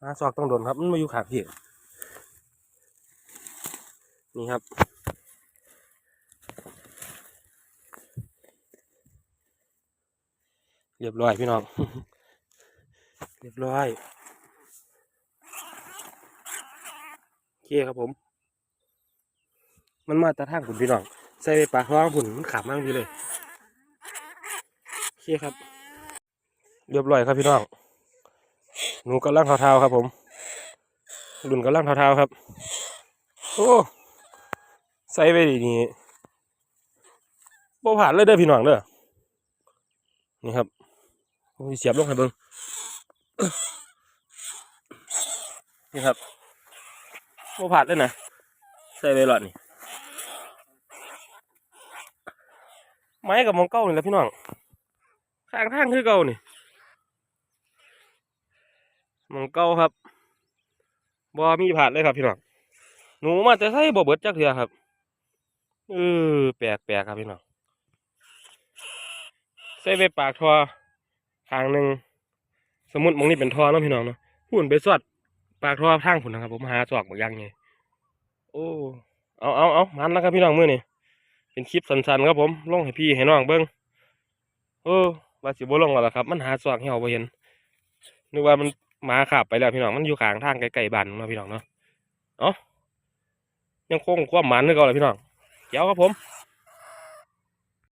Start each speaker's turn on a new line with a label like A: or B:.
A: หาซอกต้องโดนครับ มันมาอยู่ขาพี่นี่ครับเรียบร้อยพี่น้อง เรียบร้อยโอเคครับผม มันมาแตะทางผุนพี่น้อง ใส่ไปปากท้องผุนมันขับมากดีเลยโอเคครับ เรียบร้อยครับพี่น้อง หนูกำลังเท้าๆครับผมรุ่นกำลังเท้าๆครับ โอ้ใส่ไปดีนี่บ่ผ่านเลยเด้อพี่น้องเด้อนี่ครับเสียบลงให้เบิงนี่ครับบ่ผ่านเลยนะใส่ไปหลอดนี่ไม้กับมองเก้านี่แหละพี่น้องข้างทางคือเก่านี่ มองเก่าครับบ่มีผ่านเลยครับพี่น้องหนูมาแต่ใส่บ่เบิดจักเทื่อครับเออแปลกแปลกครับพี่น้องใส่ไปปากทอทางหนึ่งสมมติมองนี้เป็นทอเนาะพี่น้องเนาะหุ่นไปสวดปากทอทางผุนนะครับ ผมหาจอกบางอย่างไงโอ้เอาเอาเอามันแล้วครับพี่น้องมือนี่เป็นคลิปสั้นๆครับผมลงให้พี่ให้น้องเบิ้งเออว่าสิบ่ลงแล้วล่ะครับ มันหาจอกให้เราบ่เห็นนึกว่ามัน มาขับไปแล้วพี่น้องมันอยู่ข้างทางไกลๆบ้านนาะพี่น้องเนาะเอ้ายังคงความหมันนึกเอาเลยพี่น้องเจ้าครับผม